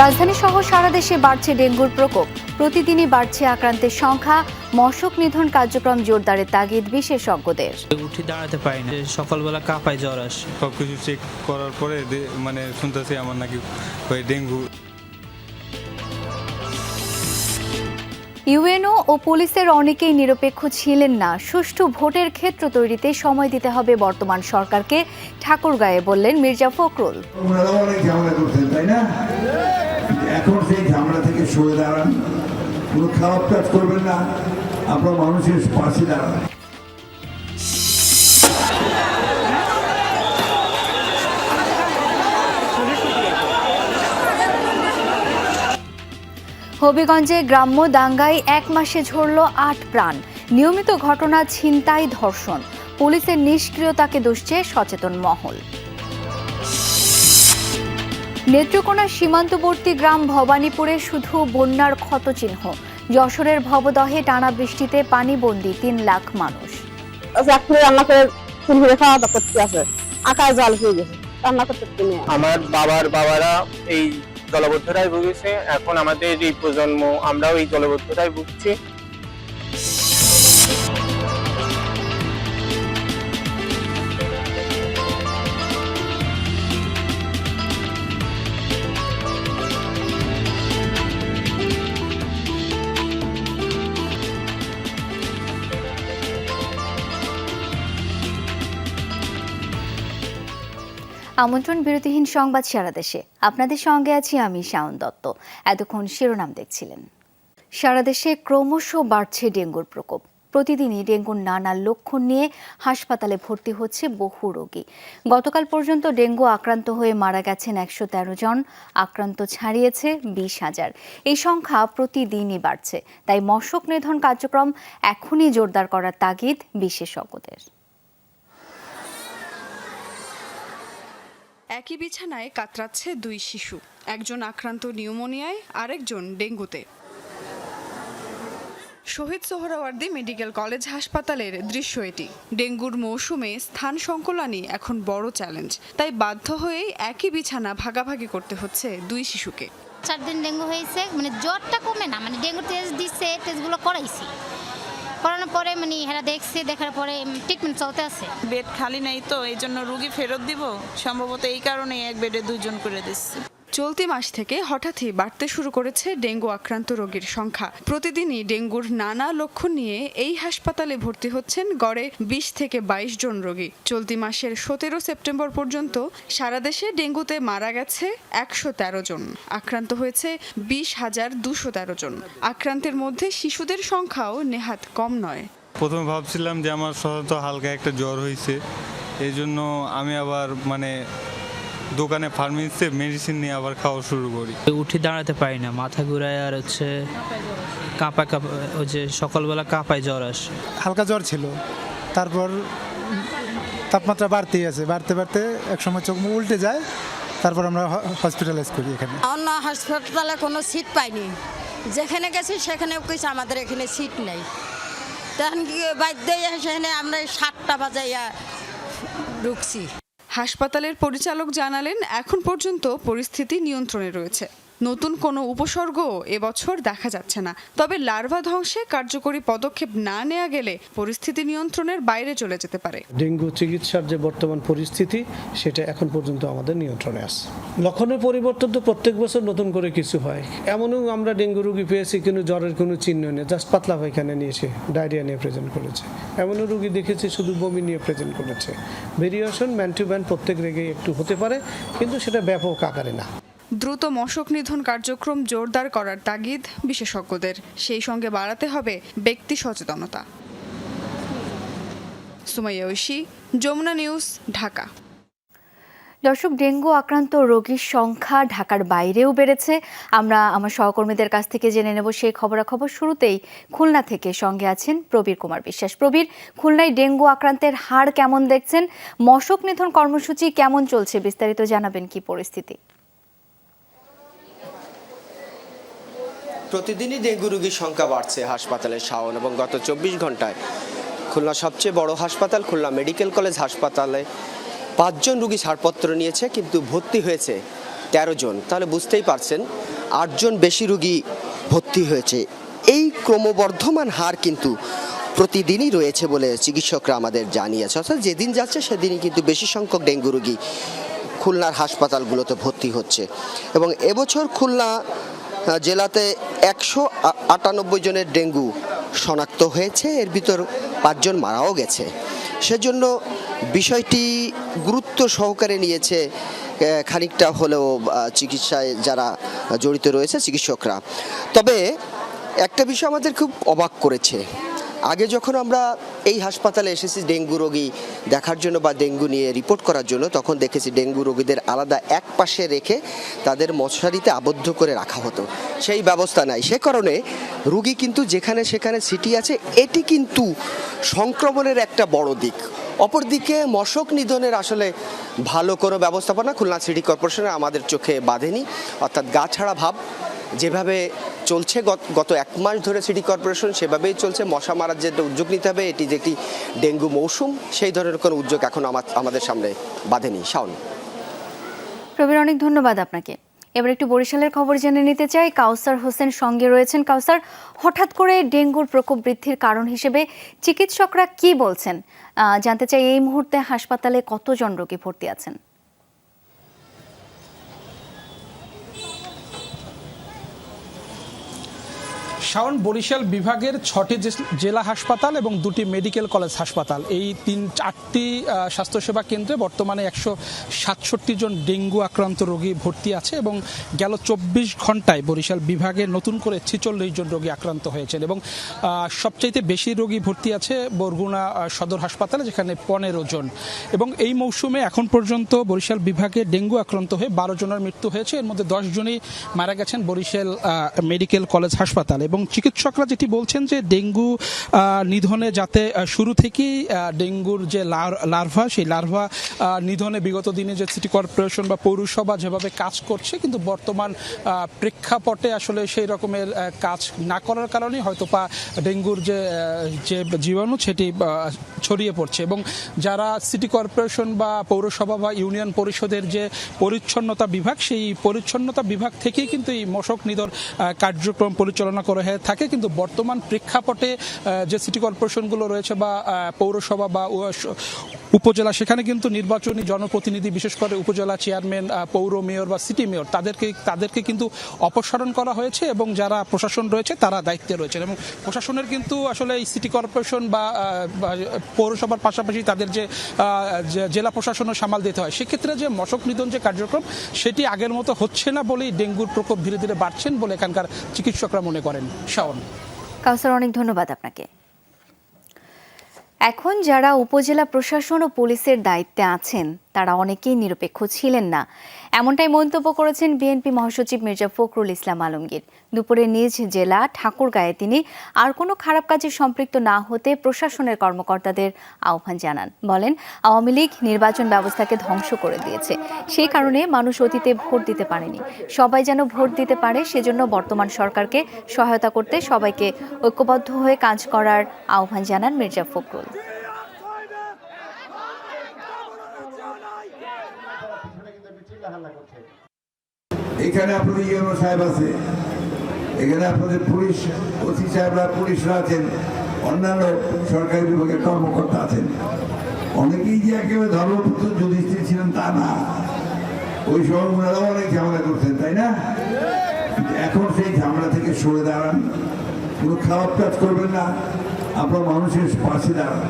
রাজধানী সহ সারা দেশে বাড়ছে ডেঙ্গুর প্রকোপ। প্রতিদিনই বাড়ছে আক্রান্তের সংখ্যা। মশক নিধন কার্যক্রম জোরদারের তাগিদ বিশেষজ্ঞদের। উঠে দাঁড়াতে পারি না। সকালবেলা কাঁপায় জ্বর আসে। সবকিছু চেক করার পরে মানে শুনতেছি আমার নাকি ওই ডেঙ্গু ইউএনও ও পুলিশের অনেকেই নিরপেক্ষ ছিলেন না। সুষ্ঠু ভোটের ক্ষেত্র তৈরিতে সময় দিতে হবে বর্তমান সরকারকে ঠাকুরগাঁয়ে বললেন মির্জা ফখরুল। আপনার মানুষের পাশে দাঁড়ান। হবিগঞ্জে গ্রাম্য দাঙ্গায় এক মাসে ঝরল আট প্রাণ। নিয়মিত ঘটনা ছিনতাই ধর্ষণ। পুলিশের নিষ্ক্রিয়তাকে দুষছে সচেতন মহল। নেত্রকোনা সীমান্তবর্তী গ্রাম ভবানীপুরে শুধু বন্যার ক্ষতচিহ্ন। যশোরের ভবদহে টানা বৃষ্টিতে পানিবন্দী তিন লাখ মানুষ। চাকরি রান্না করে চুলহুড়ে খাওয়া দাওয়া করতে আছে? আকাশ জল হয়ে গেছে। রান্না করতে আমার বাবার বাবারা এই জলবদ্ধতায় ভুগেছে। এখন আমাদের এই প্রজন্ম আমরাও এই জলবদ্ধতায় ভুগছি। আমন্ত্রণ বিরতিহীন সংবাদ সারা দেশে। আপনাদের সঙ্গে আছি আমি শাওন দত্ত। এতক্ষণ শিরোনাম দেখছিলেন। সারা দেশে ক্রমশ বাড়ছে ডেঙ্গুর প্রকোপ। প্রতিদিনই ডেঙ্গুর নানা লক্ষণ নিয়ে হাসপাতালে ভর্তি হচ্ছে বহু রোগী। গতকাল পর্যন্ত ডেঙ্গু আক্রান্ত হয়ে মারা গেছেন একশো তেরো জন। আক্রান্ত ছাড়িয়েছে বিশ হাজার। এই সংখ্যা প্রতিদিনই বাড়ছে। তাই মশক নিধন কার্যক্রম এখনই জোরদার করার তাগিদ বিশেষজ্ঞদের। একই বিছানায় কাতরাচ্ছে দুই শিশু, একজন আক্রান্ত নিউমোনিয়ায়, আরেকজন ডেঙ্গুতে। শহীদ সোহরাওয়ার্দী মেডিকেল কলেজ হাসপাতালের দৃশ্য এটি। ডেঙ্গুর মৌসুমে স্থান সংকুলানই এখন বড় চ্যালেঞ্জ। তাই বাধ্য হয়েই একই বিছানা ভাগাভাগি করতে হচ্ছে দুই শিশুকে। চার দিন ডেঙ্গু হয়েছে মানে জ্বরটা কমে না মানে ডেঙ্গু টেস্ট দিচ্ছে টেস্টগুলো করাইছি। করানোর পরে মানে হেরা দেখছে, দেখার পরে ট্রিটমেন্ট চলতে আছে। বেড খালি নাই তো এই জন্য রুগী ফেরত দিব। সম্ভবত এই কারণে এক বেডে দুজন করে দিচ্ছে। চলতি মাস থেকে হঠাৎই বাড়তে শুরু করেছে ডেঙ্গু আক্রান্ত রোগীর সংখ্যা। প্রতিদিনই ডেঙ্গুর নানা লক্ষণ নিয়ে এই হাসপাতালে ভর্তি হচ্ছেন গড়ে বিশ থেকে বাইশ জন রোগী। চলতি মাসের সতেরো সেপ্টেম্বর পর্যন্ত সারা দেশে ডেঙ্গুতে মারা গেছে একশো তেরো জন। আক্রান্ত হয়েছে বিশ হাজার দুশো তেরো জন। আক্রান্তের মধ্যে শিশুদের সংখ্যাও নেহাত কম নয়। প্রথমে ভাবছিলাম যে আমার সাধারণত হালকা একটা জ্বর হয়েছে। এই জন্য আমি আবার মানে দোকানে ফার্মেসিতে মেডিসিন নিয়ে আবার খাওয়া শুরু করি। উঠে দাঁড়াতে পারি না মাথা ঘুরায় আর হচ্ছে কাঁপা কাঁপা ওই যে সকালবেলা কাঁপায় জ্বর আসে। হালকা জ্বর ছিল তারপর তাপমাত্রা বাড়তেই আছে বাড়তে বাড়তে এক সময় চোখ উল্টে যায় তারপর আমরা হসপিটালাইজ করি এখানে। অন্য হাসপাতালে কোনো সিট পাইনি যেখানে গেছি সেখানে কিছু আমাদের এখানে সিট নেই। তখন কি বাধ্য সেখানে আমরা সাতটা বাজাইয়া ঢুকছি। হাসপাতালের পরিচালক জানালেন এখন পর্যন্ত পরিস্থিতি নিয়ন্ত্রণে রয়েছে। নতুন কোনো উপসর্গ এবছর দেখা যাচ্ছে না। তবে লার্ভা ধ্বংসে কার্যকরী পদক্ষেপ না নেওয়া গেলে পরিস্থিতি নিয়ন্ত্রণের বাইরে চলে যেতে পারে। ডেঙ্গু চিকিৎসার যে বর্তমান পরিস্থিতি, সেটা এখন পর্যন্ত আমাদের নিয়ন্ত্রণে আছে। লক্ষণের পরিবর্তন তো প্রত্যেক বছর নতুন করে কিছু হয়। এমনও আমরা ডেঙ্গু রোগী পেয়েছি, কিন্তু জ্বরের কোনো চিহ্ন নেই। জাস্ট পাতলা পায়খানা নিয়েছে, ডায়রিয়া নিয়ে প্রেজেন্ট করেছে। এমনও রোগী দেখেছি, শুধু বমি নিয়ে প্রেজেন্ট করেছে। ভেরিয়েশন ম্যান ম্যান প্রত্যেক রেগে একটু হতে পারে, কিন্তু সেটা ব্যাপক আকারে না। দ্রুত মশক নিধন কার্যক্রম জোরদার করার তাগিদ বিশেষজ্ঞদের। সেই সঙ্গে বাড়াতে হবে ব্যক্তি সচেতনতা। যমুনা নিউজ, ঢাকা। দর্শক, ডেঙ্গু আক্রান্ত রোগীর সংখ্যা ঢাকার বাইরেও বেড়েছে। আমরা আমার সহকর্মীদের কাছ থেকে জেনে নেব সেই খবরাখবর শুরুতেই খুলনা থেকে। সঙ্গে আছেন প্রবীর কুমার বিশ্বাস। প্রবীর, খুলনায় ডেঙ্গু আক্রান্তের হার কেমন দেখছেন? মশক নিধন কর্মসূচি কেমন চলছে? বিস্তারিত জানাবেন কি পরিস্থিতি? প্রতিদিনই ডেঙ্গু রোগীর সংখ্যা বাড়ছে হাসপাতালের শাওন এবং গত চব্বিশ ঘন্টায়। খুলনা সবচেয়ে বড় হাসপাতাল খুলনা মেডিকেল কলেজ হাসপাতালে পাঁচজন রোগী ছাড়পত্র নিয়েছে, কিন্তু ভর্তি হয়েছে তেরো জন। তাহলে বুঝতেই পারছেন আটজন বেশি রুগী ভর্তি হয়েছে। এই ক্রমবর্ধমান হার কিন্তু প্রতিদিনই রয়েছে বলে চিকিৎসকরা আমাদের জানিয়েছে। অর্থাৎ যেদিন যাচ্ছে, সেদিনই কিন্তু বেশি সংখ্যক ডেঙ্গু রোগী খুলনার হাসপাতালগুলোতে ভর্তি হচ্ছে। এবং এবছর খুলনা জেলাতে একশো আটানব্বই জনের ডেঙ্গু শনাক্ত হয়েছে। এর ভিতর পাঁচজন মারাও গেছে। সেজন্য বিষয়টি গুরুত্ব সহকারে নিয়েছে খানিকটা হলেও চিকিৎসায় যারা জড়িত রয়েছে, চিকিৎসকরা। তবে একটা বিষয় আমাদের খুব অবাক করেছে। আগে যখন আমরা এই হাসপাতালে এসেছি ডেঙ্গু রোগী দেখার জন্য বা ডেঙ্গু নিয়ে রিপোর্ট করার জন্য, তখন দেখেছি ডেঙ্গু রোগীদের আলাদা এক পাশে রেখে তাদের মশারিতে আবদ্ধ করে রাখা হতো। সেই ব্যবস্থা নাই। সে কারণে রুগী কিন্তু যেখানে সেখানে সিটি আছে, এটি কিন্তু সংক্রমণের একটা বড় দিক। অপরদিকে মশক নিধনের আসলে ভালো কোনো ব্যবস্থাপনা খুলনা সিটি কর্পোরেশনে আমাদের চোখে বাঁধেনি। অর্থাৎ গা ছাড়া ভাব যেভাবে চলছে, গত- এক মাস ধরে সিটি কর্পোরেশন সেভাবেই চলছে। মশা মারার যে উদ্যোগ নিতে হবে, এটি যে একটি ডেঙ্গু মৌসুম, সেই ধরনের কোনো উদ্যোগ এখন আমাদের সামনে বাঁধেনি। শাওন। প্রবীর, অনেক ধন্যবাদ আপনাকে। এবার একটু বরিশালের খবর জেনে নিতে চাই। কাউসার হোসেন সঙ্গে রয়েছেন। কাউসার, হঠাৎ করে ডেঙ্গুর প্রকোপ বৃদ্ধির কারণ হিসেবে চিকিৎসকরা কি বলছেন? জানতে চাই এই মুহূর্তে হাসপাতালে কতজন রোগী ভর্তি আছেন? শাওন বরিশাল বিভাগের ছটি জেলা হাসপাতাল এবং দুটি মেডিকেল কলেজ হাসপাতাল। এই তিন, চারটি স্বাস্থ্যসেবা কেন্দ্রে বর্তমানে একশো সাতষট্টি জন ডেঙ্গু আক্রান্ত রোগী ভর্তি আছে এবং গেল চব্বিশ ঘন্টায় বরিশাল বিভাগে নতুন করে ছেচল্লিশ জন রোগী আক্রান্ত হয়েছেন এবং সবচাইতে বেশি রোগী ভর্তি আছে বরগুনা সদর হাসপাতালে যেখানে পনেরো জন। এবং এই মৌসুমে এখন পর্যন্ত বরিশাল বিভাগে ডেঙ্গু আক্রান্ত হয়ে বারো জনের মৃত্যু হয়েছে। এর মধ্যে দশ জনই মারা গেছেন বরিশাল মেডিকেল কলেজ হাসপাতাল এবং চিকিৎসকরা যেটি বলছেন যে ডেঙ্গু নিধনে যাতে শুরু থেকেই ডেঙ্গুর যে লার্ভা সেই লার্ভা নিধনে বিগত দিনে যে সিটি কর্পোরেশন বা পৌরসভা যেভাবে কাজ করছে কিন্তু বর্তমান প্রেক্ষাপটে আসলে সেই রকমের কাজ না করার কারণে হয়তো বা ডেঙ্গুর যে যে জীবাণু সেটি ছড়িয়ে পড়ছে। এবং যারা সিটি কর্পোরেশন বা পৌরসভা বা ইউনিয়ন পরিষদের যে পরিচ্ছন্নতা বিভাগ সেই পরিচ্ছন্নতা বিভাগ থেকেই কিন্তু এই মশক আহ, কার্যক্রম পরিচালনা করা থাকে কিন্তু বর্তমান প্রেক্ষাপটে যে সিটি কর্পোরেশনগুলো রয়েছে বা পৌরসভা বা উপজেলা, সেখানে কিন্তু নির্বাচনী জনপ্রতিনিধি, বিশেষ করে উপজেলা চেয়ারম্যান পৌর মেয়র বা সিটি মেয়র তাদেরকে তাদেরকে কিন্তু অপসারণ করা হয়েছে এবং যারা প্রশাসন রয়েছে তারা দায়িত্বে রয়েছেন এবং প্রশাসনের কিন্তু আসলে এই সিটি কর্পোরেশন বা পৌরসভার পাশাপাশি তাদের যে জেলা প্রশাসনও সামাল দিতে হয়, সেক্ষেত্রে যে মশক নিধন যে কার্যক্রম, সেটি আগের মতো হচ্ছে না বলেই ডেঙ্গুর প্রকোপ ধীরে ধীরে বাড়ছেন বলে এখানকার চিকিৎসকরা মনে করেন। শাওন। কাউসার, অনেক ধন্যবাদ আপনাকে। এখন যারা উপজেলা প্রশাসন ও পুলিশের দায়িত্বে আছেন তারা অনেকেই নিরপেক্ষ ছিলেন না। এমনটাই মন্তব্য করেছেন বিএনপি মহাসচিব মির্জা ফখরুল ইসলাম আলমগীর। দুপুরে নিজ জেলা ঠাকুরগাঁয়ে তিনি আর কোনো খারাপ কাজে সম্পৃক্ত না হতে প্রশাসনের কর্মকর্তাদের আহ্বান জানান। বলেন, আওয়ামী লীগ নির্বাচন ব্যবস্থাকে ধ্বংস করে দিয়েছে। সেই কারণে মানুষ অতীতে ভোট দিতে পারেনি। সবাই যেন ভোট দিতে পারে সেজন্য বর্তমান সরকারকে সহায়তা করতে সবাইকে ঐক্যবদ্ধ হয়ে কাজ করার আহ্বান জানান মির্জা ফখরুল। এখানে আপনাদের ইউনো সাহেব আছে। এখানে আপনাদের পুলিশ ওসি সাহেবরা পুলিশরা আছেন। অন্যান্য সরকারি বিভাগের কর্মকর্তা আছেন। অনেকেই যে একেবারে ধর্মপুত্র যুধিষ্ঠির ছিলেন তা না। ওই সময় ওনারাও অনেক ঝামেলা করছেন, তাই না? এখন সেই ঝামেলা থেকে সরে দাঁড়ান। কোনো খারাপ কাজ করবেন না। আপনার মানুষের পাশে দাঁড়ান।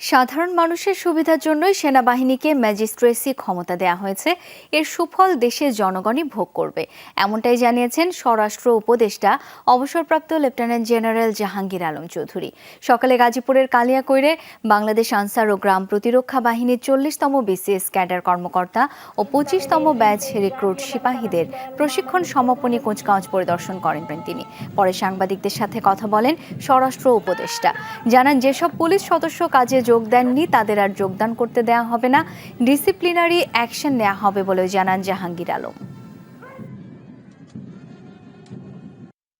সাধারণ মানুষের সুবিধার জন্যই সেনাবাহিনীকে ম্যাজিস্ট্রেসি ক্ষমতা দেওয়া হয়েছে। এর সুফল দেশের জনগণই ভোগ করবে। এমনটাই জানিয়েছেন স্বরাষ্ট্র উপদেষ্টা, অবসরপ্রাপ্ত লেফটেন্যান্ট জেনারেল জাহাঙ্গীর আলম চৌধুরী। সকালে গাজীপুরের কালিয়াকৈরে বাংলাদেশ আনসার ও গ্রাম প্রতিরক্ষা বাহিনীর চল্লিশতম বিসিএস ক্যাডার কর্মকর্তা ও পঁচিশতম ব্যাচ রিক্রুট সিপাহীদের প্রশিক্ষণ সমাপনী কুচকাওয়াজ পরিদর্শন করেন তিনি। পরে সাংবাদিকদের সাথে কথা বলেন স্বরাষ্ট্র উপদেষ্টা। জানান, যেসব পুলিশ সদস্য কাজে যোগ দেননি, তাদের আর যোগদান করতে দেওয়া হবে না। ডিসিপ্লিনারি অ্যাকশন নেওয়া হবে বলে জানান জাহাঙ্গীর আলম।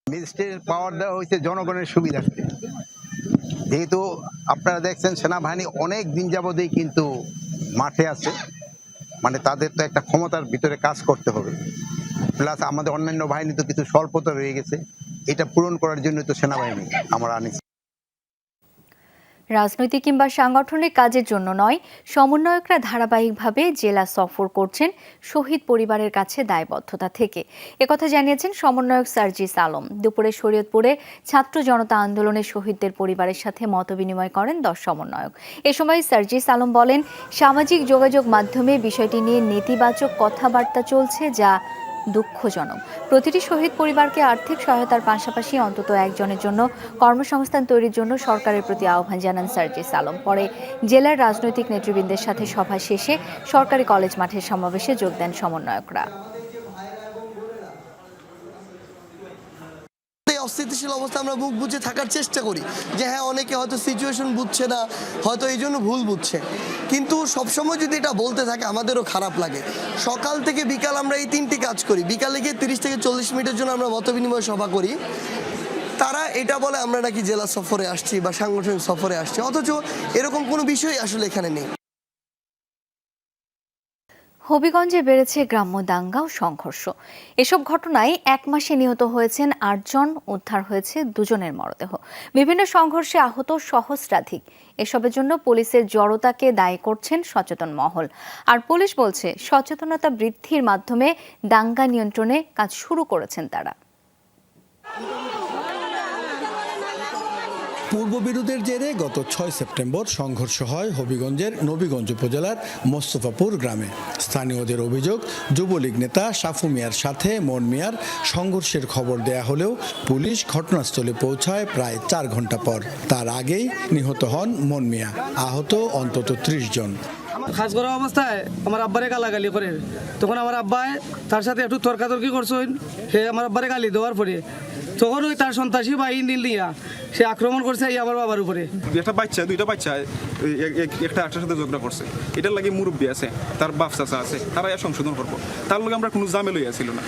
ম্যাজিস্ট্রেট পাওয়ার দেওয়া হয়েছে জনগণের সুবিধার্থে। যেহেতু আপনারা দেখছেন, সেনাবাহিনী অনেক দিন যাবতেই কিন্তু মাঠে আছে। মানে তাদের তো একটা ক্ষমতার ভিতরে কাজ করতে হবে। প্লাস আমাদের অন্যান্য বাহিনী তো কিছু স্বল্পতা রয়ে গেছে। এটা পূরণ করার জন্য তো সেনাবাহিনী আমরা আনিছি। রাজনৈতিক কিংবা সাংগঠনিক কাজের জন্য নয়, সমন্বয়করা ধারাবাহিকভাবে জেলা সফর করছেন শহীদ পরিবারের কাছে দায়বদ্ধতা থেকে। একথা জানিয়েছেন সমন্বয়ক সার্জিস আলম। দুপুরে শরীয়তপুরে ছাত্র জনতা আন্দোলনে শহীদদের পরিবারের সাথে মতবিনিময় করেন দশ সমন্বয়ক। এ সময় সার্জিস আলম বলেন, সামাজিক যোগাযোগ মাধ্যমে বিষয়টি নিয়ে নেতিবাচক কথাবার্তা চলছে যা দুঃখজনক। প্রতিটি শহীদ পরিবারকে আর্থিক সহায়তার পাশাপাশি অন্তত একজনের জন্য কর্মসংস্থান তৈরির জন্য সরকারের প্রতি আহ্বান জানান সার্জিস আলম। পরে জেলার রাজনৈতিক নেতৃবৃন্দের সাথে সভা শেষে সরকারি কলেজ মাঠের সমাবেশে যোগ দেন সমন্বয়করা। এই অস্থিতিশীল অবস্থা আমরা মুখ বুঝে থাকার চেষ্টা করি যে হ্যাঁ অনেকে হয়তো সিচুয়েশন বুঝছে না, হয়তো এই জন্য ভুল বুঝছে। কিন্তু সবসময় যদি এটা বলতে থাকে, আমাদেরও খারাপ লাগে। সকাল থেকে বিকাল আমরা এই তিনটি কাজ করি। বিকালে গিয়ে তিরিশ থেকে চল্লিশ মিনিটের জন্য আমরা মতবিনিময় সভা করি। তারা এটা বলে, আমরা নাকি জেলা সফরে আসছি বা সাংগঠনিক সফরে আসছি। অথচ এরকম কোনো বিষয় আসলে এখানে নেই। হবিগঞ্জে বেড়েছে গ্রাম্য দাঙ্গা ও সংঘর্ষ। এসব ঘটনায় এক মাসে নিহত হয়েছেন আটজন, উদ্ধার হয়েছে দুজনের মরদেহ। বিভিন্ন সংঘর্ষে আহত সহস্রাধিক। এসবের জন্য পুলিশের জড়তাকে দায়ী করছেন সচেতন মহল। আর পুলিশ বলছে, সচেতনতা বৃদ্ধির মাধ্যমে দাঙ্গা নিয়ন্ত্রণে কাজ শুরু করেছেন তারা। পূর্ববিরোধের জেরে গত ছয় সেপ্টেম্বর সংঘর্ষ হয় হবিগঞ্জের নবীগঞ্জ উপজেলার মোস্তফাপুর গ্রামে। স্থানীয়দের অভিযোগ, যুবলীগ নেতা সাফু মিয়ার সাথে মন মিয়ার সংঘর্ষের খবর দেয়া হলেও পুলিশ ঘটনাস্থলে পৌঁছায় প্রায় চার ঘণ্টা পর। তার আগেই নিহত হন মন মিয়া, আহত অন্তত ত্রিশ জন। কাজ করা অবস্থায় আমার আব্বারে গালাগালি করে। তখন আমার আব্বায় তার সাথে একটু তর্কাতর্কি করছেন সে আমার আব্বারে গালি দেওয়ার পরে তখন ওই তার সন্ত্রাসী বাহিনী ইন্দিল নিয়া সে আক্রমণ করছে এই আমার বাবার উপরে। একটা বাচ্চা, দুইটা বাচ্চা একটা একটার সাথে ঝগড়া করছে। এটার লাগে মুরব্বী আছে, তার বাপ চাচা আছে, তারা সংশোধন করব। তার লগে আমরা কোনো জামেলই আসিল না।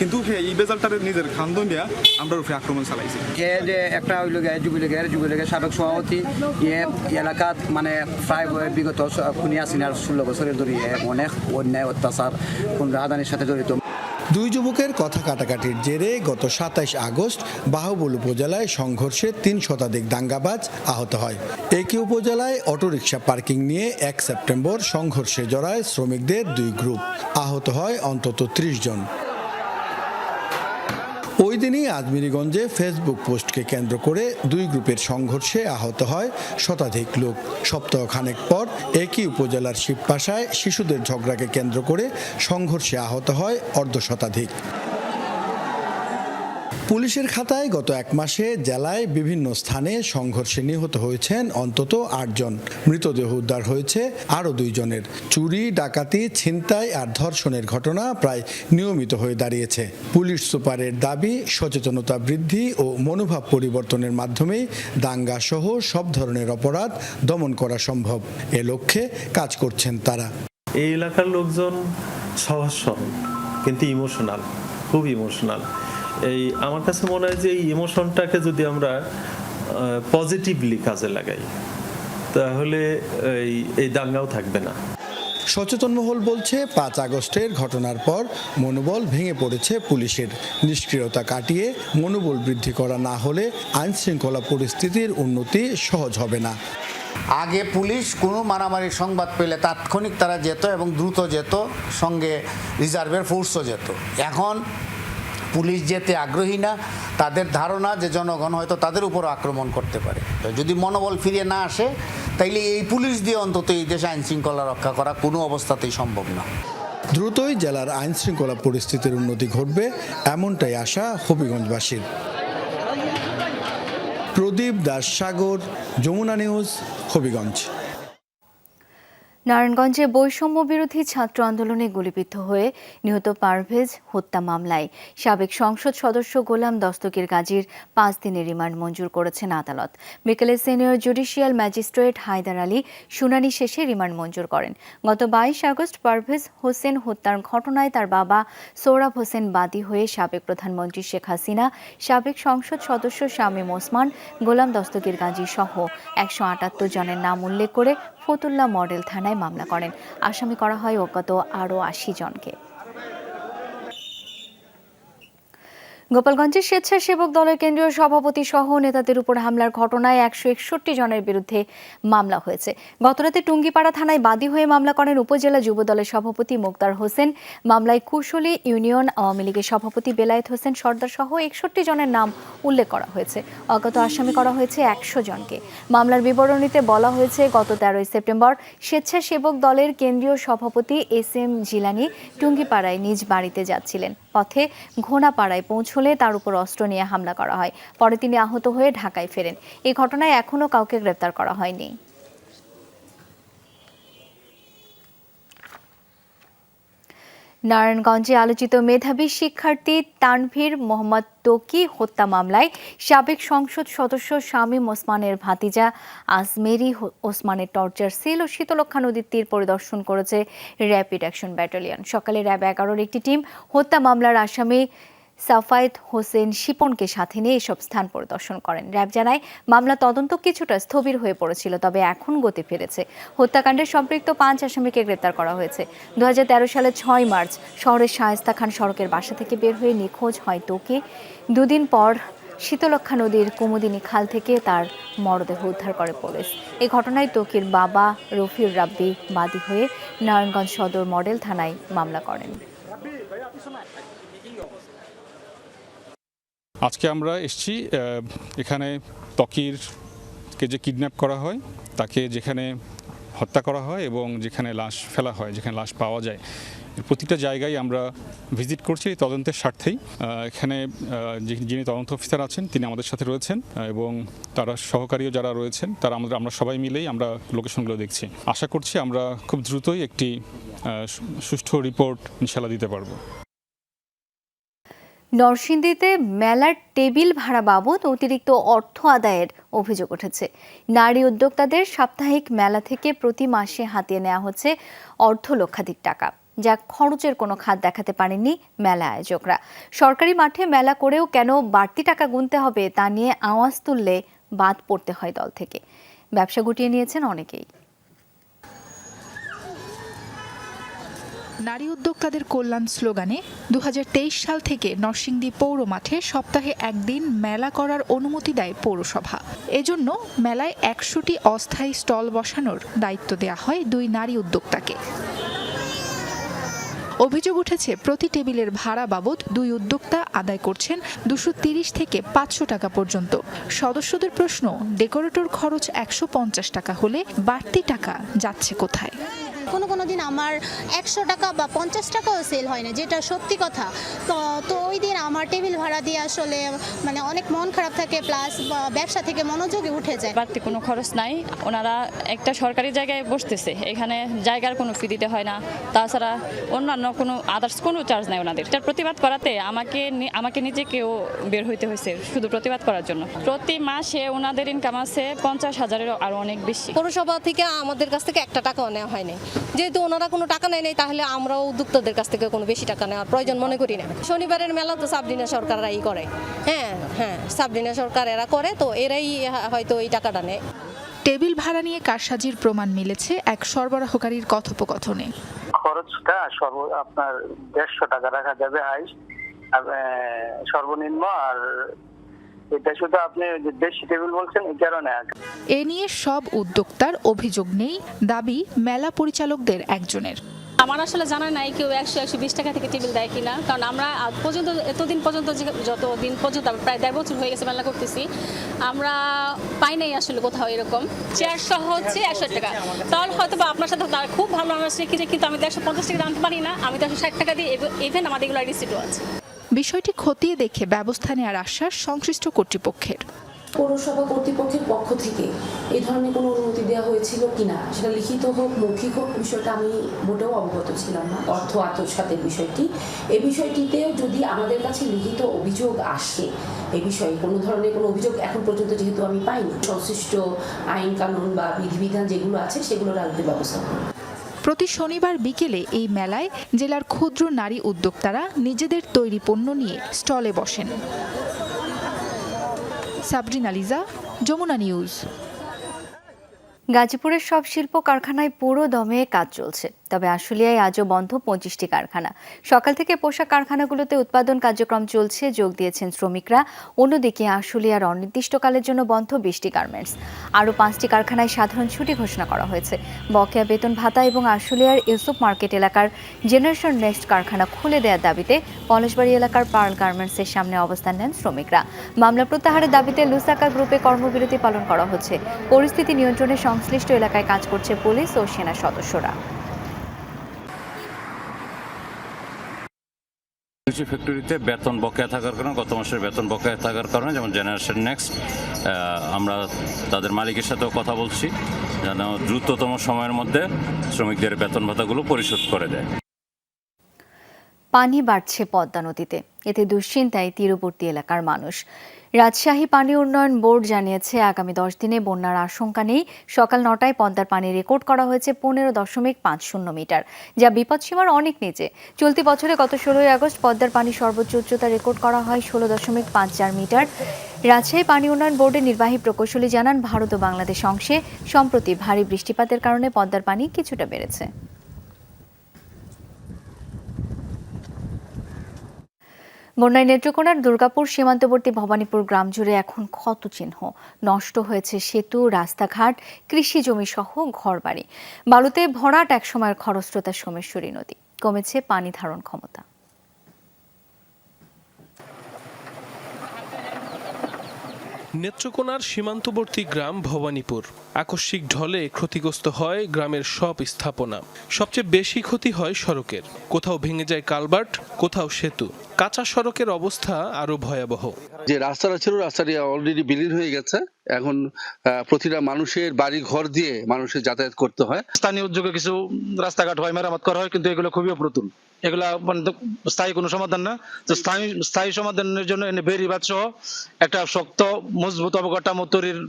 কিন্তু এই বেজালটারে নিজের খান্দন দিয়া আমরা উপরে আক্রমণ চালাইছি। এ যে একটা হইল গিয়ে যুবলীগের যুবলীগের সাবেক সভাপতি ইয়ে এলাকাত মানে প্রায় বিগত খুনি সিনার ষোলো বছরের ধরে এ অনেক অন্যায় অত্যাচার কোন রাজধানীর সাথে জড়িত। দুই যুবকের কথা কাটাকাটির জেরে গত সাতাইশ আগস্ট বাহুবল উপজেলায় সংঘর্ষে তিন শতাধিক দাঙ্গাবাজ আহত হয়। একই উপজেলায় অটোরিকশা পার্কিং নিয়ে এক সেপ্টেম্বর সংঘর্ষে জড়ায় শ্রমিকদের দুই গ্রুপ। আহত হয় অন্তত ত্রিশ জন। ওই দিনই আজমিরিগঞ্জে ফেসবুক পোস্টকে কেন্দ্র করে দুই গ্রুপের সংঘর্ষে আহত হয় শতাধিক লোক। সপ্তাহ খানেক পর একই উপজেলার শিবপাশায় শিশুদের ঝগড়াকে কেন্দ্র করে সংঘর্ষে আহত হয় অর্ধ শতাধিক। পুলিশের খাতায় গত এক মাসে জেলায় বিভিন্ন স্থানে সংঘর্ষে নিহত হয়েছেন অন্তত আটজন। মৃতদেহ উদ্ধার হয়েছে আরও দুইজনের। চুরি, ডাকাতি, ছিনতাই আর ধর্ষণের ঘটনা প্রায় নিয়মিত হয়ে দাঁড়িয়েছে। পুলিশ সুপারের দাবি, সচেতনতা বৃদ্ধি ও মনোভাব পরিবর্তনের মাধ্যমেই দাঙ্গা সহ সব ধরনের অপরাধ দমন করা সম্ভব। এ লক্ষ্যে কাজ করছেন তারা। এই এলাকার লোকজন সহজ সরল, কিন্তু ইমোশনাল, খুব ইমোশনাল। এই আমার কাছে মনে হয় যে এই ইমোশনটাকে যদি আমরা পজিটিভলি কাজে লাগাই তাহলে এই এই দাঙ্গাও থাকবে না। সচেতন মহল বলছে পাঁচ আগস্টের ঘটনার পর মনোবল ভেঙে পড়েছে পুলিশের। নিষ্ক্রিয়তা কাটিয়ে মনোবল বৃদ্ধি করা না হলে আইন শৃঙ্খলা পরিস্থিতির উন্নতি সহজ হবে না। আগে পুলিশ কোনো মারামারির সংবাদ পেলে তাৎক্ষণিক তারা যেত এবং দ্রুত যেত সঙ্গে রিজার্ভের ফোর্সও যেত। এখন পুলিশ যেতে আগ্রহী না, তাদের ধারণা যে জনগণ হয়তো তাদের উপর আক্রমণ করতে পারে। যদি মনোবল ফিরে না আসে, তাইলে এই পুলিশ দিয়ে অন্তত এই দেশে আইন শৃঙ্খলা রক্ষা করা কোনো অবস্থাতেই সম্ভব না। দ্রুতই জেলার আইন শৃঙ্খলা পরিস্থিতির উন্নতি ঘটবে, এমনটাই আশা হবিগঞ্জবাসীর। প্রদীপ দাস সাগর, যমুনা নিউজ, হবিগঞ্জ। নারায়ণগঞ্জে বৈষম্য বিরোধী ছাত্র আন্দোলনে গুলিবিদ্ধ হয়ে নিহত পারভেজ হত্যা মামলায় সাবেক সংসদ সদস্য গোলাম দস্তকির গাজীর পাঁচ দিনের রিমান্ড মঞ্জুর করেছেন আদালত। বিকেলে senior judicial magistrate Haidar Ali শুনানি শেষে রিমান্ড মঞ্জুর করেন। গত বাইশ আগস্ট পারভেজ হোসেন হত্যার ঘটনায় তার বাবা সোহরাব হোসেন বাদী হয়ে সাবেক প্রধানমন্ত্রী শেখ হাসিনা, সাবেক সংসদ সদস্য শামীম ওসমান, গোলাম দস্তকির গাজী সহ একশো আটাত্তর জনের নাম উল্লেখ করে ফতুল্লা মডেল থানায় মামলা করেন। আসামি করা হয় অজ্ঞাত আরও আশি জনকে। গোপালগঞ্জের স্বেচ্ছাসেবক দলের কেন্দ্রীয় সভাপতি সহ নেতাদের উপর হামলার ঘটনায় একশো একষট্টি জনের বিরুদ্ধে মামলা হয়েছে। গতরাতে টুঙ্গিপাড়া থানায় বাদী হয়ে মামলা করেন উপজেলা যুব দলের সভাপতি মোক্তার হোসেন। মামলায় কুশলী ইউনিয়ন আওয়ামী লীগের সভাপতি বেলায়েত হোসেন সর্দার সহ একষট্টি জনের নাম উল্লেখ করা হয়েছে। অজ্ঞাত আসামি করা হয়েছে একশো জনকে। মামলার বিবরণীতে বলা হয়েছে, গত তেরোই সেপ্টেম্বর স্বেচ্ছাসেবক দলের কেন্দ্রীয় সভাপতি এস এম জিলানি টুঙ্গিপাড়ায় নিজ বাড়িতে যাচ্ছিলেন। পথে ঘোনাপাড়ায় পৌঁছলে তার উপর অস্ত্র নিয়ে হামলা করা হয়। পরে তিনি আহত হয়ে ঢাকায় ফেরেন। এই ঘটনায় এখনও কাউকে গ্রেপ্তার করা হয়নি। নারায়ণগঞ্জে আলোচিত মেধাবী শিক্ষার্থী তানভীর মোহাম্মদ তোকি হত্যা মামলায় সাবেক সংসদ সদস্য শামীম ওসমানের ভাতিজা আজমেরি ওসমানের টর্চার সেল ও শীতলক্ষা নদীর তীর পরিদর্শন করেছে র্যাপিড অ্যাকশন ব্যাটালিয়ন। সকালে র্যাব এগারোর একটি টিম হত্যা মামলার আসামি সাফায়েত হোসেন শিপনকে সাথে নিয়ে এসব স্থান পরিদর্শন করেন। র্যাব জানায়, মামলা তদন্ত কিছুটা স্থবির হয়ে পড়েছিল, তবে এখন গতি ফিরেছে। হত্যাকাণ্ডের সম্পৃক্ত পাঁচ আসামিকে গ্রেপ্তার করা হয়েছে। তেরো সালের ছয় মার্চ, শহরের শায়েস্তা খান সড়কের বাসা থেকে বের হয়ে নিখোঁজ হয় তোকে। দুদিন পর শীতলক্ষা নদীর কুমুদিনী খাল থেকে তার মরদেহ উদ্ধার করে পুলিশ। এই ঘটনায় তোকির বাবা রফিউর রাব্বি বাদী হয়ে নারায়ণগঞ্জ সদর মডেল থানায় মামলা করেন। আজকে আমরা এসেছি এখানে তকির কে যে কিডন্যাপ করা হয়, তাকে যেখানে হত্যা করা হয় এবং যেখানে লাশ ফেলা হয়, যেখানে লাশ পাওয়া যায় প্রতিটা জায়গায় আমরা ভিজিট করছি তদন্তের স্বার্থেই। এখানে যিনি তদন্ত অফিসার আছেন, তিনি আমাদের সাথে রয়েছেন এবং তারা সহকারীও যারা রয়েছেন, তারা আমাদের, আমরা সবাই মিলেই আমরা লোকেশনগুলো দেখছি। আশা করছি আমরা খুব দ্রুতই একটি সুষ্ঠু রিপোর্ট ইনশাল্লাহ দিতে পারব। নরসিংদীতে মেলার টেবিল ভাড়া বাবদ অতিরিক্ত অর্থ আদায়ের অভিযোগ উঠেছে। নারী উদ্যোক্তাদের সাপ্তাহিক মেলা থেকে প্রতি মাসে হাতিয়ে নেওয়া হচ্ছে অর্ধ লক্ষাধিক টাকা, যা খরচের কোনো খাত দেখাতে পারেননি মেলা আয়োজকরা। সরকারি মাঠে মেলা করেও কেন বাড়তি টাকা গুনতে হবে তা নিয়ে আওয়াজ তুললে বাদ পড়তে হয় দল থেকে। ব্যবসা গুটিয়ে নিয়েছেন অনেকেই। নারী উদ্যোক্তাদের কল্যাণ স্লোগানে দু হাজার তেইশ সাল থেকে নরসিংদী পৌর মাঠে সপ্তাহে একদিন মেলা করার অনুমতি দেয় পৌরসভা। এজন্য মেলায় একশোটি অস্থায়ী স্টল বসানোর দায়িত্ব দেয়া হয় দুই নারী উদ্যোক্তাকে। অভিযোগ উঠেছে, প্রতি টেবিলের ভাড়া বাবদ দুই উদ্যোক্তা আদায় করছেন দুশো থেকে পাঁচশো টাকা পর্যন্ত। সদস্যদের প্রশ্ন, ডেকোরেটর খরচ একশো পঞ্চাশ টাকা হলে বাড়তি টাকা যাচ্ছে কোথায়? কোনো কোনো দিন আমার একশো টাকা বা পঞ্চাশ টাকাও সেল হয় না যেটা সত্যি কথা। তো তো ওই দিন আমার টেবিল ভাড়া দিয়ে আসলে মানে অনেক মন খারাপ থাকে প্লাস ব্যবসা থেকে মনোযোগে উঠে যায়। বাড়তি কোনো খরচ নাই। ওনারা একটা সরকারি জায়গায় বসতেছে এখানে জায়গার কোনো ফি দিতে হয় না। তাছাড়া অন্যান্য কোনো আদার্স কোনো চার্জ নাই ওনাদের। এটার প্রতিবাদ করাতে আমাকে নি- আমাকে নিজেকেও বের হইতে হয়েছে শুধু প্রতিবাদ করার জন্য। প্রতি মাসে ওনাদের ইনকাম আছে পঞ্চাশ হাজারেরও আরও অনেক বেশি। পৌরসভা থেকে আমাদের কাছ থেকে একটা টাকাও নেওয়া হয়নি। যেহেতু ওনারা কোনো টাকা নেয় নাই তাহলে আমরাও উদ্যোক্তাদের কাছ থেকে কোনো বেশি টাকা নেওয়ার প্রয়োজন মনে করি না। শনিবারের মেলা তো সাবডিনা সরকাররাই করে। হ্যাঁ হ্যাঁ সাবডিনা সরকার এরা করে তো এরাই হয়তো এই টাকাটা নেয়। টেবিল ভাড়া নিয়ে কারসাজির প্রমাণ মিলেছে এক সরবরাহকারীর কথোপকথনে। খরচটা সর্ব আপনার দেড়শো টাকা রাখা যাবে হাই সর্বনিম্ন আর এটা শুধু আপনি যে দেশি টেবিল বলছেন এই কারণে এ নিয়ে সব উদ্যোক্তার অভিযোগ নেই দাবি মেলা পরিচালকদের একজনের। আমার আসলে জানা নাই কেউ একশো একশো বিশ টাকা থেকে টেবিল দেয় কিনা কারণ আমরা আজ পর্যন্ত এতদিন পর্যন্ত যে- যত দিন পর্যন্ত আমরা প্রায় দেড় বছর হয়ে গেছে মেলা করতেছি আমরা পাই নাই আসলে কোথাও এরকম। চেয়ার সহ হচ্ছে একশো টাকা। তাহলে হয়তো বা আপনার সাথে তার খুব ভালো আমরা শিখেছি কিন্তু আমি তো একশো পঞ্চাশ টাকা আনতে পারি না আমি তো একশো ষাট টাকা দিয়ে ইভেন আমাদের এগুলো আইডি রিসিটও আছে। বিষয়টি খতিয়ে দেখে ব্যবস্থা নেওয়ার আশ্বাস সংশ্লিষ্ট কর্তৃপক্ষের। পৌরসভা কর্তৃপক্ষের পক্ষ থেকে এই ধরনের কোনো অনুমতি দেওয়া হয়েছিল কিনা, সেটা লিখিত হোক, মৌখিক হোক, বিষয়টা আমি মোটেও অবগত ছিলাম না, অর্থ আত্মসাতের বিষয়টি। এ বিষয়টিতে যদি আমাদের কাছে লিখিত অভিযোগ আসে, এ বিষয়ে কোনো ধরনের কোনো অভিযোগ এখন পর্যন্ত যেহেতু আমি পাইনি, সংশ্লিষ্ট আইন কানুন বা বিধিবিধান যেগুলো আছে সেগুলো রাখতে ব্যবস্থা করব প্রতি শনিবার বিকেলে এই মেলায় জেলার ক্ষুদ্র নারী উদ্যোক্তারা নিজেদের তৈরি পণ্য নিয়ে স্টলে বসেন। সাবরিনা লিজা, যমুনা নিউজ। গাজীপুরের সব শিল্প কারখানায় পুরো দমে কাজ চলছে। তবে আশুলিয়ায় আজও বন্ধ পঁচিশটি কারখানা। সকাল থেকে পোশাক কারখানাগুলোতে উৎপাদন কার্যক্রম চলছে, যোগ দিয়েছেন শ্রমিকরা। অন্যদিকে আশুলিয়ার অনির্দিষ্টকালের জন্য বন্ধ বিশটি গার্মেন্টস। আরও পাঁচটি কারখানায় সাধারণ ছুটি ঘোষণা করা হয়েছে। বকেয়া বেতন ভাতা এবং আশুলিয়ার ইউসুফ মার্কেট এলাকার জেনারেশন নেক্সট কারখানা খুলে দেওয়ার দাবিতে পলাশবাড়ি এলাকার পার্ল গার্মেন্টসের সামনে অবস্থান নেন শ্রমিকরা। মামলা প্রত্যাহারের দাবিতে লুসাকা গ্রুপে কর্মবিরতি পালন করা হচ্ছে। পরিস্থিতি নিয়ন্ত্রণে সংশ্লিষ্ট এলাকায় কাজ করছে পুলিশ ও সেনা সদস্যরা। কিছু ফ্যাক্টরিতে বেতন বকেয়া থাকার কারণে, গত মাসের বেতন বকেয়া থাকার কারণে, যেমন জেনারেশন নেক্সট আমরা তাদের মালিকের সাথেও কথা বলছি, যেন দ্রুততম সময়ের মধ্যে শ্রমিকদের বেতন ভাতাগুলো পরিশোধ করে দেয়। পানি বাড়ছে পদ্মা নদীতে। এতে দুশ্চিন্তায় তীরবর্তী এলাকার মানুষ। রাজশাহী পানি উন্নয়ন বোর্ড জানিয়েছে, আগামী দশ দিনে বন্যার আশঙ্কা নেই। সকাল নটায় পদ্মার পানি রেকর্ড করা হয়েছে পনেরো দশমিক পাঁচ শূন্য মিটার, যা বিপদসীমার অনেক নিচে। চলতি বছরে গত ষোলোই আগস্ট পদ্মার পানি সর্বোচ্চ উচ্চতা রেকর্ড করা হয় ষোলো দশমিক পাঁচ চার মিটার। রাজশাহী পানি উন্নয়ন বোর্ডের নির্বাহী প্রকৌশলী জানান, ভারত ও বাংলাদেশ অংশে, সম্প্রতি ভারী বৃষ্টিপাতের কারণে পদ্মার পানি কিছুটা বেড়েছে। বন্যায় নেত্রকোনার দুর্গাপুর সীমান্তবর্তী ভবানীপুর গ্রাম জুড়ে এখন ক্ষত চিহ্ন। নষ্ট হয়েছে সেতু, রাস্তাঘাট, কৃষি জমি সহ ঘরবাড়ি। বালুতে ভরাট একসময়ের খরস্রোতা সোমেশ্বরী নদী। কমেছে পানি ধারণ ক্ষমতা। নেত্রকোনার সীমান্তবর্তী গ্রাম ভবানীপুর। আকস্মিক ঢলে ক্ষতিগ্রস্ত হয় গ্রামের সব স্থাপনা। সবচেয়ে বেশি ক্ষতি হয় সড়কের। কোথাও ভেঙে যায় কালবার্ট কোথাও সেতু। কাঁচা সড়কের অবস্থা আরও ভয়াবহ। যে রাস্তাটা ছিল রাস্তাটি অলরেডি বিলীন হয়ে গেছে। এখন আহ, প্রতিটা মানুষের বাড়ি ঘর দিয়ে মানুষের যাতায়াত করতে হয়। স্থানীয় উদ্যোগে কিছু রাস্তাঘাট হয় মেরামত করা হয় কিন্তু এগুলো খুবই অপ্রতুল। এগুলা মানে স্থায়ী কোনো সমাধান না। তো স্থায়ী স্থায়ী সমাধানের জন্য এনে বেরিবাদ সহ একটা শক্ত, মজবুত অবকাঠামো তৈরির,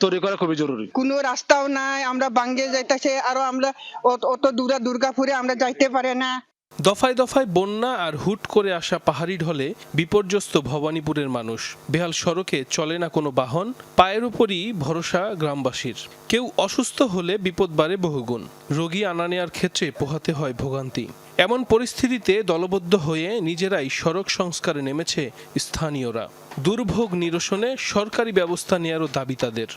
তৈরি করা খুবই জরুরি। কোনো রাস্তাও নাই, আমরা বাঙ্গে যাইতেছে, আরও আমরা অত- অত দূরে দুর্গাপুরে আমরা যাইতে পারে না। দফায় দফায় বন্যা আর হুট করে আসা পাহাড়ি ঢলে বিপর্যস্ত ভবানীপুরের মানুষ। বেহাল সড়কে চলে না কোনো বাহন, পায়ের উপরই ভরসা গ্রামবাসীর। কেউ অসুস্থ হলে বিপদ বাড়ে বহুগুণ। রোগী আনা নেয়ার ক্ষেত্রে পোহাতে হয় ভোগান্তি। এমন পরিস্থিতিতে দলবদ্ধ হয়ে নিজেরাই সড়ক সংস্কারে নেমেছে স্থানীয়রা। দুর্ভোগ নিরসনে সরকারি ব্যবস্থা নেয়ারও দাবি তাদের।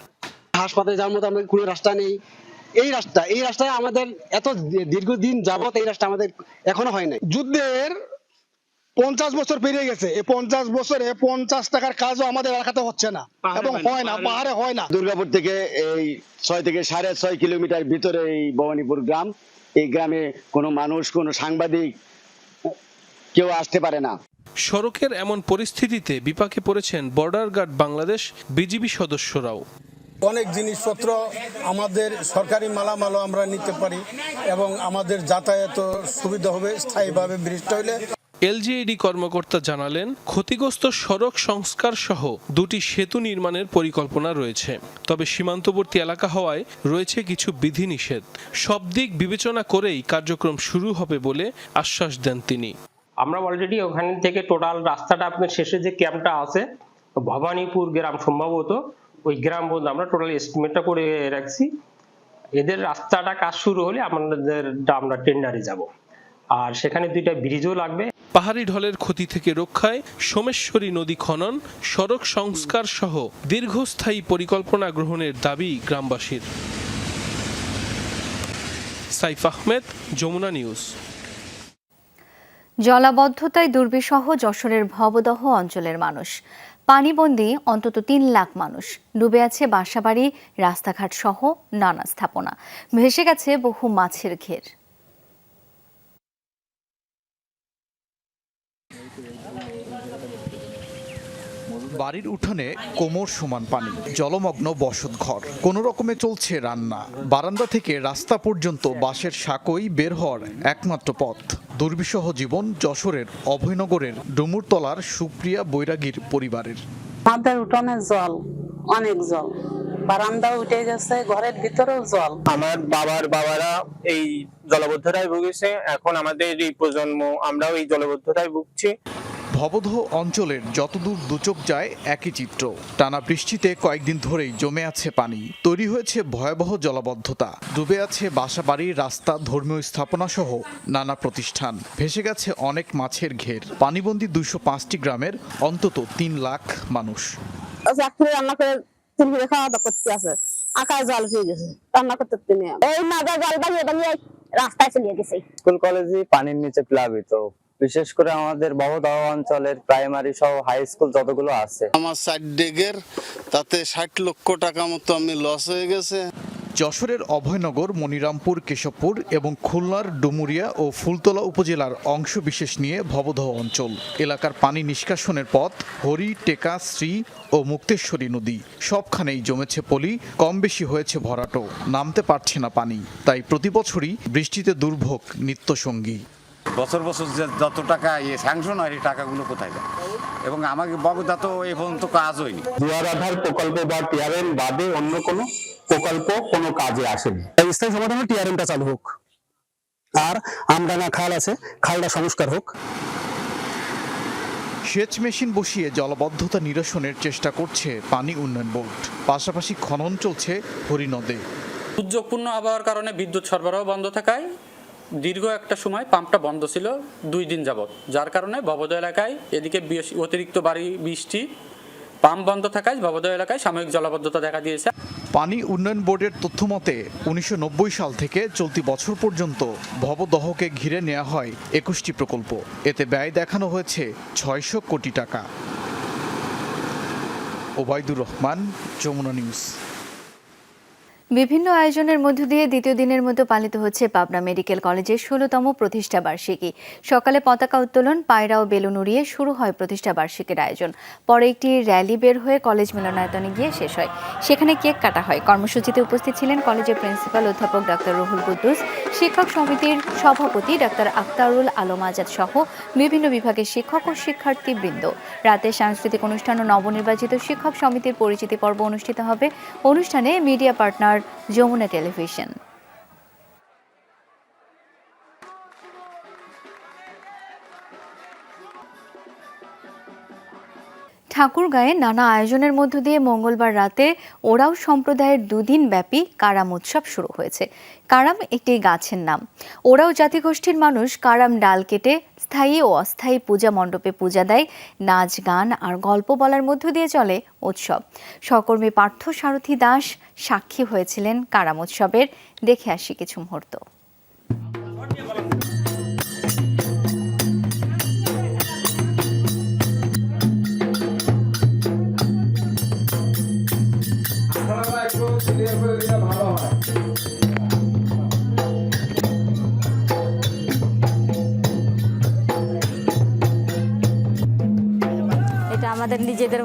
হাসপাতালে যাওয়ার মতো আমাদের কোনো রাস্তা নেই। এই রাস্তা এই রাস্তায় আমাদের এত দীর্ঘদিন যাবত এই রাস্তা আমাদের এখনও হয় নাই। যুদ্ধের পঞ্চাশ বছর পেরিয়ে গেছে। এই পঞ্চাশ বছরে পঞ্চাশ টাকার কাজও আমাদের এলাকাতে হচ্ছে না। এবং হয় না পাহাড়ে হয় না। দুর্গাপুর থেকে এই ছয় থেকে সাড়ে ছয় কিলোমিটার ভিতরে এই ভবানীপুর গ্রাম এই গ্রামে কোনো মানুষ কোনো সাংবাদিক কেউ আসতে পারে না। সড়কের এমন পরিস্থিতিতে বিপাকে পড়েছেন বর্ডার গার্ড বাংলাদেশ বিজিবি সদস্যরাও। অনেক জিনিসপত্র আমাদের সরকারি মালামালও আমরা নিতে পারি এবং আমাদের যাতায়াত সুবিধা হবে স্থায়ীভাবে বৃষ্টি হলে এলজিইডি কর্মকর্তা জানালেন ক্ষতিগ্রস্ত সড়ক সংস্কার সহ দুটি সেতু নির্মাণের পরিকল্পনা রয়েছে। তবে সীমান্তবর্তী এলাকা হওয়ায় রয়েছে কিছু বিধিনিষেধ। সব দিক বিবেচনা করেই কার্যক্রম শুরু হবে বলে আশ্বাস দেন তিনি। আমরা অলরেডি ওখান থেকে টোটাল রাস্তাটা আপনার শেষে যে ক্যাম্পটা আছে ভবানীপুর গ্রাম সম্ভবত ওই গ্রাম পর্যন্ত আমরা টোটাল এস্টিমেটটা করে রাখছি। এদের রাস্তাটা কাজ শুরু হলে আমাদের আমরা টেন্ডারে যাব। আর সেখানে দুইটা ব্রিজও লাগবে। পাহাড়ি ঢলের ক্ষতি থেকে রক্ষায় সোমেশ্বরী নদী খনন সড়ক সংস্কার সহ দীর্ঘস্থায়ী পরিকল্পনা গ্রহণের দাবি গ্রামবাসীর। সাইফ আহমেদ যমুনা নিউজ। জলাবদ্ধতায় দুর্বিসহ যশোরের ভবদহ অঞ্চলের মানুষ। পানিবন্দী অন্তত তিন লাখ মানুষ। ডুবে আছে বাসাবাড়ি, রাস্তাঘাট সহ নানা স্থাপনা। ভেসে গেছে বহু মাছের ঘের। বাড়ির উঠানে কোমর সমান পানি জলমগ্ন বসত ঘর। কোনো রকমে চলছে রান্না। বারান্দা থেকে রাস্তা পর্যন্ত বাঁশের সাঁকোই বের হওয়ার একমাত্র পথ। দুর্বিষহ জীবন যশোরের অভয়নগরের ডুমুরতলার সুপ্রিয়া বৈরাগীর পরিবারের। আমাদের উঠোনে জল অনেক জল। বারান্দা উঠে গেছে ঘরের ভিতরেও জল। আমার বাবার বাবারা এই জলবদ্ধতায় ভুগেছে। এখন আমাদের এই প্রজন্ম আমরাও এই জলবদ্ধতায় ভুগছি। ভবদহ অঞ্চলের যতদূর দুচোখ যায় একই চিত্র। টানা বৃষ্টিতে কয়েকদিন ধরেই জমে আছে পানি। তৈরি হয়েছে ভয়াবহ জলাবদ্ধতা। ডুবে আছে বাসাবাড়ি রাস্তা ধর্মীয় স্থাপনা সহ নানা প্রতিষ্ঠান। ভেসে গেছে অনেক মাছের ঘের। পানিবন্দী দুইশো পাঁচটি গ্রামের অন্তত তিন লাখ মানুষ। রান্না করে খাওয়া দাওয়া করতে আছে। আকাশ জল হয়ে গেছে। রান্না করতে এই মাজা জল বানিয়ে বানিয়ে রাস্তায় চলে গেছে। স্কুল কলেজে পানির নিচে প্লাবিত। বিশেষ করে আমাদের বহদাহ অঞ্চলের প্রাইমারি সহ হাই স্কুল যতগুলো আছে। আমার সাইড ডেগের তাতে ষাট লক্ষ টাকা মতো আমি লস হয়ে গেছে। যশোরের অভয়নগর মনিরামপুর কেশবপুর এবং খুলনার ডুমুরিয়া ও ফুলতলা উপজেলার অংশ বিশেষ নিয়ে ভবদহ অঞ্চল। এলাকার পানি নিষ্কাশনের পথ হরি টেকা শ্রী ও মুক্তেশ্বরী নদী। সবখানেই জমেছে পলি কম বেশি হয়েছে ভরাটো নামতে পারছে না পানি তাই প্রতি বছরই বৃষ্টিতে দুর্ভোগ নিত্যসঙ্গী। বছর বছর যে যত টাকা ইয়ে স্যাংশন হয় এই টাকাগুলো কোথায় যায়? এবং আমাকে বগুদা তো এই পর্যন্ত কাজ হয়নি দুয়ার আধার প্রকল্প বা টিআরএম বাদে অন্য কোনো প্রকল্প কোনো কাজে আসেনি। এই স্থায়ী সমাধানে টিআরএমটা চালু হোক। আর আমডাঙ্গা খাল আছে খালটা সংস্কার হোক। সেচ মেশিন বসিয়ে জলবদ্ধতা নিরসনের চেষ্টা করছে পানি উন্নয়ন বোর্ড। পাশাপাশি খনন চলছে হরিনদে। দুর্যোগপূর্ণ আবহাওয়ার কারণে বিদ্যুৎ সরবরাহ বন্ধ থাকায় দীর্ঘ একটা সময় পাম্পটা বন্ধ ছিল দুই দিন যাবত যার কারণে ভবদ এলাকায় এদিকে অতিরিক্ত বাড়ি, বৃষ্টি, পাম্প বন্ধ থাকায় ভবদ এলাকায় সাময়িক জলাবদ্ধতা দেখা দিয়েছে। পানি উন্নয়ন বোর্ডের তথ্য মতে উনিশশো সাল থেকে চলতি বছর পর্যন্ত ভবদহকে ঘিরে নেওয়া হয় একুশটি প্রকল্প। এতে ব্যয় দেখানো হয়েছে ছয়শো কোটি টাকা। ওবায়দুর রহমান, যমুনা নিউজ। বিভিন্ন আয়োজনের মধ্য দিয়ে দ্বিতীয় দিনের মতো পালিত হচ্ছে পাবনা মেডিকেল কলেজের ষোলোতম প্রতিষ্ঠা বার্ষিকী। সকালে পতাকা উত্তোলন, পায়রা ও বেলুন উড়িয়ে শুরু হয় প্রতিষ্ঠা বার্ষিকীর আয়োজন। পরে একটি র্যালি বের হয়ে কলেজ মিলনায়তনে গিয়ে শেষ হয়। সেখানে কেক কাটা হয়। কর্মসূচিতে উপস্থিত ছিলেন কলেজের প্রিন্সিপাল অধ্যাপক ডাক্তার রুহুল কুদ্দুস, শিক্ষক সমিতির সভাপতি ডাক্তার আক্তারুল আলম আজাদ সহ বিভিন্ন বিভাগের শিক্ষক ও শিক্ষার্থীবৃন্দ। রাতে সাংস্কৃতিক অনুষ্ঠান ও নবনির্বাচিত শিক্ষক সমিতির পরিচিতি পর্ব অনুষ্ঠিত হবে। অনুষ্ঠানে মিডিয়া পার্টনার যমুনা টেলিভিশন। ঠাকুরগাঁয়ে নানা আয়োজনের মধ্য দিয়ে মঙ্গলবার রাতে ওরাও সম্প্রদায়ের দুদিন ব্যাপী কারাম উৎসব শুরু হয়েছে। কারাম একটি গাছের নাম। ওরাও জাতিগোষ্ঠীর মানুষ কারাম ডাল কেটে স্থায়ী ও অস্থায়ী পূজা মণ্ডপে পূজা দেয়, নাচ, গান আর গল্প বলার মধ্য দিয়ে চলে উৎসব। সহকর্মী পার্থ সারথী দাস সাক্ষী হয়েছিলেন কারাম উৎসবের। দেখে আসি কিছু মুহূর্ত।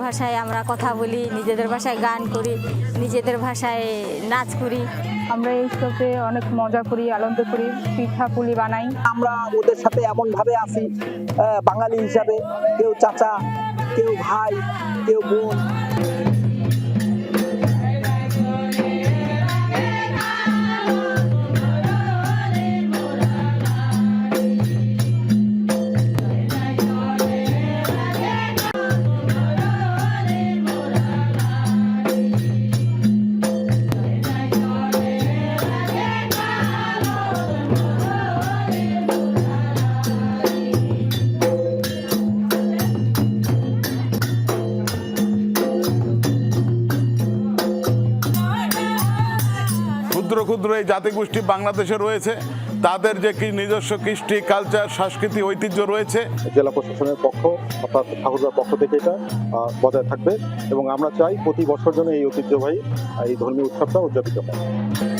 ভাষায় আমরা কথা বলি নিজেদের ভাষায় গান করি নিজেদের ভাষায় নাচ করি। আমরা এই উৎসবে অনেক মজা করি আনন্দ করি পিঠা পুলি বানাই। আমরা ওদের সাথে এমন ভাবে আসি বাঙালি হিসাবে কেউ চাচা কেউ ভাই কেউ বোন। ক্ষুদ্র এই জাতিগোষ্ঠী বাংলাদেশে রয়েছে। তাদের যে কি নিজস্ব কৃষ্টি কালচার সংস্কৃতি, ঐতিহ্য রয়েছে। জেলা প্রশাসনের পক্ষ অর্থাৎ ঠাকুরদার পক্ষ থেকে এটা বজায় থাকবে। এবং আমরা চাই প্রতি বছর জন্য এই ঐতিহ্যবাহী, এই ধর্মীয় উৎসবটা উদযাপিত হয়।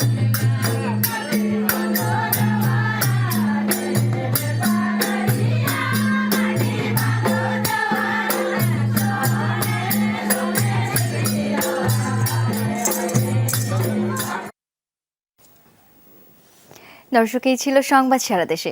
দর্শক এই ছিল সংবাদ সারা দেশে।